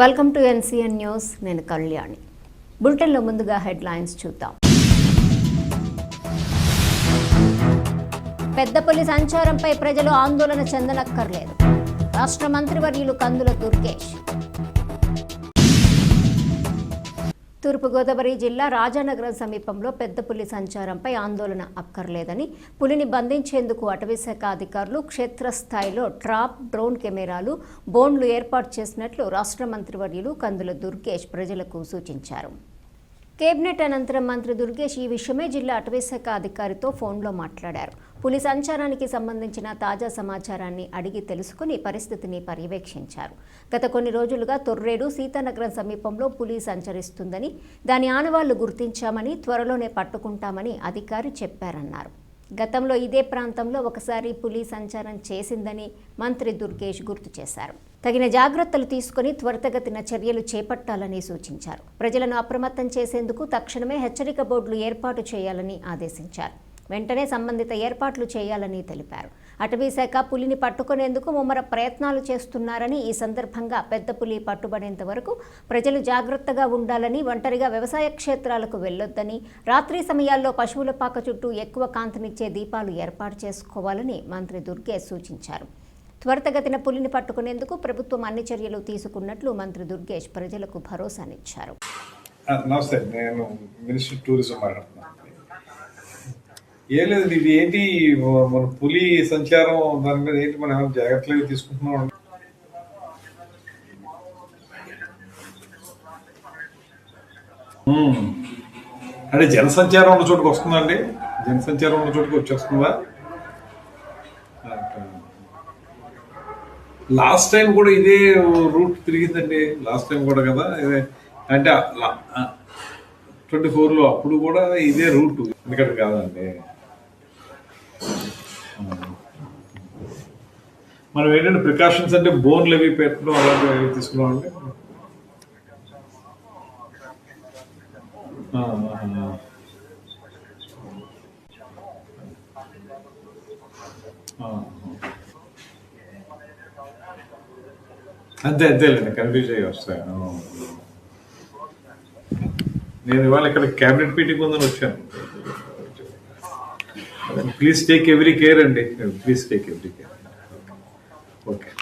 Welcome to NCN news నేను కళ్యాణి. బులెటిన్లో ముందుగా హెడ్లైన్స్ చూద్దాం. పెద్దపల్లి సంచారంపై ప్రజలు ఆందోళన చెందనక్కర్లేదు. రాష్ట్ర మంత్రివర్యులు కందుల దుర్గేష్. తూర్పుగోదావరి జిల్లా రాజానగరం సమీపంలో పెద్ద పులి సంచారంపై ఆందోళన అక్కర్లేదని పులిని బంధించేందుకు అటవీశాఖ అధికారులు క్షేత్రస్థాయిలో ట్రాప్ డ్రోన్ కెమెరాలు బోన్లు ఏర్పాటు చేసినట్లు రాష్ట్ర మంత్రివర్యులు కందుల దుర్గేష్ ప్రజలకు సూచించారు. కేబినెట్ అనంతరం మంత్రి దుర్గేష్ ఈ విషయమై జిల్లా అటవీశాఖ అధికారితో ఫోన్లో మాట్లాడారు. పులి సంచారానికి సంబంధించిన తాజా సమాచారాన్ని అడిగి తెలుసుకుని పరిస్థితిని పర్యవేక్షించారు. గత కొన్ని రోజులుగా తొర్రేడు సీతానగరం సమీపంలో పులి సంచరిస్తుందని దాని ఆనవాళ్ళు గుర్తించామని త్వరలోనే పట్టుకుంటామని అధికారి చెప్పారన్నారు. గతంలో ఇదే ప్రాంతంలో ఒకసారి పులి సంచారం చేసిందని మంత్రి దుర్గేష్ గుర్తు చేశారు. తగిన జాగ్రత్తలు తీసుకుని త్వరితగతిన చర్యలు చేపట్టాలని సూచించారు. ప్రజలను అప్రమత్తం చేసేందుకు తక్షణమే హెచ్చరిక బోర్డులు ఏర్పాటు చేయాలని ఆదేశించారు. వెంటనే సంబంధిత ఏర్పాట్లు చేయాలని తెలిపారు. అటవీశాఖ పులిని పట్టుకునేందుకు ముమ్మర ప్రయత్నాలు చేస్తున్నారని ఈ సందర్భంగా పెద్ద పులి పట్టుబడేంత వరకు ప్రజలు జాగ్రత్తగా ఉండాలని ఒంటరిగా వ్యవసాయ క్షేత్రాలకు వెళ్ళొద్దని రాత్రి సమయాల్లో పశువుల పాక చుట్టూ ఎక్కువ కాంతినిచ్చే దీపాలు ఏర్పాటు చేసుకోవాలని మంత్రి దుర్గేష్ సూచించారు. త్వరితగతిన పులిని పట్టుకునేందుకు ప్రభుత్వం అన్ని చర్యలు తీసుకున్నట్లు మంత్రి దుర్గేష్ ప్రజలకు భరోసానిచ్చారు. నమస్తే నేను మినిస్టర్ టూరిజం మాట్లాడుతున్నాను. ఏం లేదు ఇది ఏంటి మన పులి సంచారం దాని మీద ఏంటి మనం ఏమైనా జాగ్రత్తలు తీసుకుంటున్నాం అంటే జనసంచారం ఉన్న చోటుకు వస్తుందండి జనసంచారం ఉన్న చోటుకు వచ్చేస్తుందా? లాస్ట్ టైం కూడా ఇదే రూట్ తిరిగిందండి లాస్ట్ టైం కూడా కదా. ఇదే అంటే ట్వంటీ ఫోర్లో అప్పుడు కూడా ఇదే రూట్ ఎందుకంటే కాదండి. మనం ఏంటంటే ప్రికాషన్స్ అంటే బోన్లు అవి పెట్టడం అలాంటివి అవి తీసుకున్నాం అండి ఆ, అంతే అంతేలేండి కన్ఫ్యూజ్ అయ్యి వస్తాయి నేను ఇవాళ ఇక్కడ క్యాబినెట్ మీటింగ్ ఉందని వచ్చాను. ప్లీజ్ టేక్ ఎవ్రీ కేర్ అండి. Please take every care okay